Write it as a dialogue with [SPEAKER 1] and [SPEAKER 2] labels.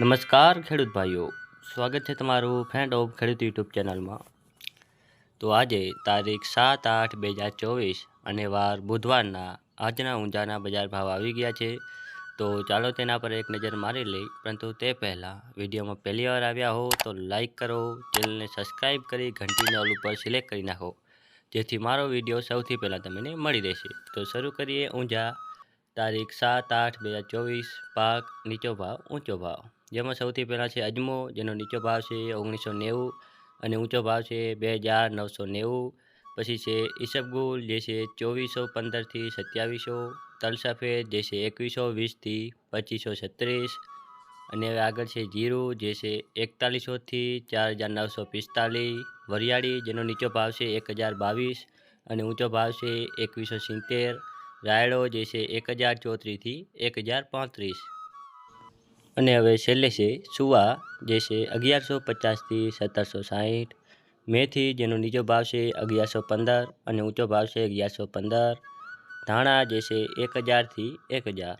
[SPEAKER 1] નમસ્કાર ખેડૂત ભાઈઓ, સ્વાગત છે તમારું ફ્રેન્ડ ઓફ ખેડૂત યુટ્યુબ ચેનલમાં. તો આજે તારીખ સાત આઠ બે હજાર ચોવીસ અને વાર બુધવારના આજના ઊંઝાના બજાર ભાવ આવી ગયા છે. તો ચાલો તેના પર એક નજર મારી લઈ, પરંતુ તે પહેલાં વિડીયોમાં પહેલી વાર આવ્યા હો તો લાઇક કરો, ચેનલને સબસ્ક્રાઈબ કરી ઘંટીને ઓલ ઉપર સિલેક્ટ કરી નાખો, જેથી મારો વીડિયો સૌથી પહેલાં તમને મળી રહેશે. તો શરૂ કરીએ ઊંઝા. તારીખ સાત આઠ બે હજાર ચોવીસ, પાક નીચો ભાવ, ઊંચો ભાવ. જેમાં સૌથી પહેલાં છે અજમો, જેનો નીચો ભાવ છે ઓગણીસો નેવું અને ઊંચો ભાવ છે બે હજાર નવસો નેવું. પછી છે ઈસબગુલ જે છે ચોવીસો પંદરથી સત્યાવીસો. તલસફેદ જે છે એકવીસો વીસથી પચીસો છત્રીસ. અને હવે આગળ છે જીરું, જે છે એકતાલીસોથી ચાર હજાર નવસો પિસ્તાલીસ. વરિયાળી, જેનો નીચો ભાવ છે એક હજાર બાવીસ અને ઊંચો ભાવ છે એકવીસો સિત્તેર. રાયડો, જે છે એક હજાર ચોત્રીસથી એક હજાર પાંત્રીસ. અને હવે છેલ્લે છે સુવા, જે છે અગિયારસો પચાસથી સત્તરસો સાહીઠ. મેથી, જેનો નીચો ભાવ છે અગિયારસો પંદર અને ઊંચો ભાવ છે અગિયારસો પંદર. ધાણા, જે છે એક હજારથી એક હજાર.